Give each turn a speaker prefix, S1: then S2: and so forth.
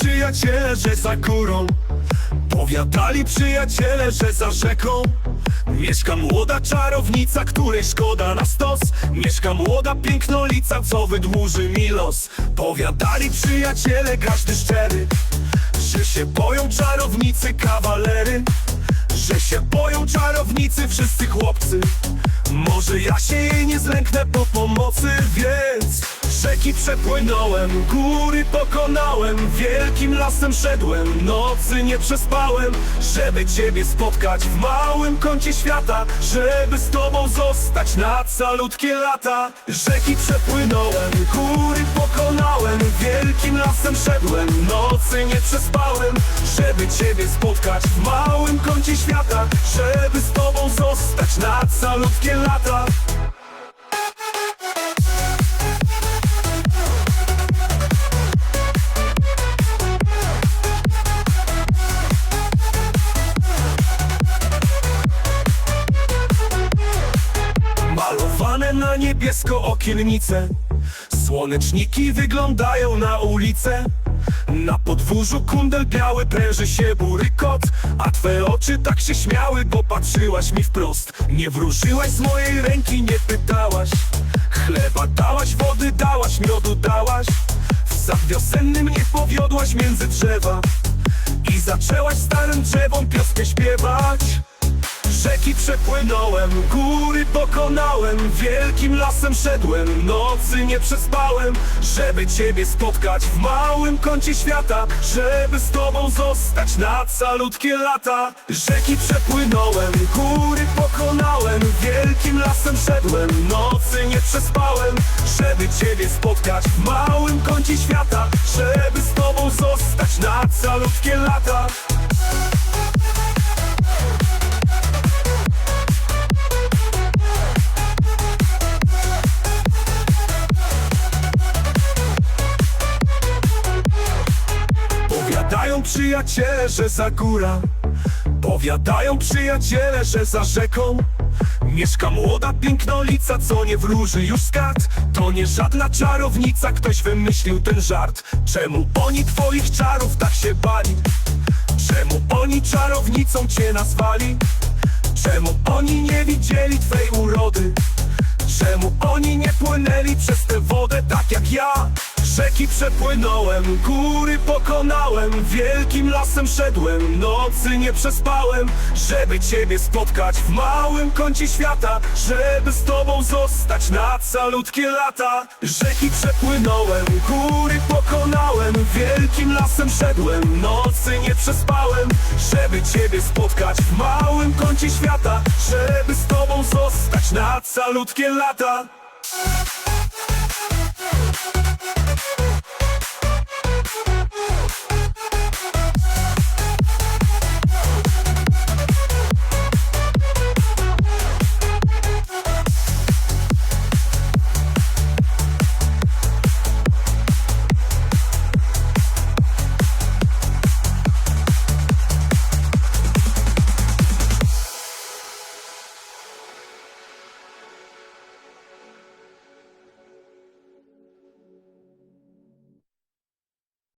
S1: przyjaciele, że za górą. Powiadali przyjaciele, że za rzeką. Mieszka młoda czarownica, której szkoda na stos. Mieszka młoda pięknolica, co wydłuży mi los. Powiadali przyjaciele, każdy szczery Że się boją czarownicy kawalery. Że się boją czarownicy wszyscy chłopcy. Może ja się jej nie zlęknę po pomocy, więc Rzeki przepłynąłem, góry pokonałem Wielkim lasem szedłem, nocy nie przespałem Żeby ciebie spotkać w małym kącie świata Żeby z tobą zostać na calutkie lata. Rzeki przepłynąłem, góry pokonałem Wielkim lasem szedłem, nocy nie przespałem Żeby ciebie spotkać w małym kącie świata Żeby z tobą zostać na calutkie lata Na niebiesko okiennice. Słoneczniki wyglądają na ulicę Na podwórzu kundel biały pręży się bury kot A twe oczy tak się śmiały, bo patrzyłaś mi wprost. Nie wróżyłaś z mojej ręki, nie pytałaś. Chleba dałaś, wody dałaś, miodu dałaś. W sad wiosennym nie powiodłaś między drzewa. I zaczęłaś starym drzewom pioskę śpiewać Rzeki przepłynąłem, góry pokonałem Wielkim lasem szedłem, nocy nie przespałem Żeby ciebie spotkać w małym kącie świata Żeby z tobą zostać na calutkie lata. Rzeki przepłynąłem, góry pokonałem Wielkim lasem szedłem, nocy nie przespałem Żeby ciebie spotkać w małym kącie świata Żeby z tobą zostać na calutkie lata Powiadają przyjaciele, że za góra Powiadają przyjaciele, że za rzeką Mieszka młoda pięknolica, co nie wróży już skat To nie żadna czarownica, ktoś wymyślił ten żart Czemu oni twoich czarów tak się bali? Czemu oni czarownicą cię nazwali? Czemu oni nie widzieli twej urody? Czemu oni nie płynęli przez tę wodę tak jak ja? Rzeki przepłynąłem, góry pokonałem Wielkim lasem szedłem, nocy nie przespałem Żeby ciebie spotkać w małym kącie świata Żeby z tobą zostać na calutkie lata. Rzeki przepłynąłem, góry pokonałem Wielkim lasem szedłem, nocy nie przespałem Żeby ciebie spotkać w małym kącie świata Żeby z tobą zostać na calutkie lata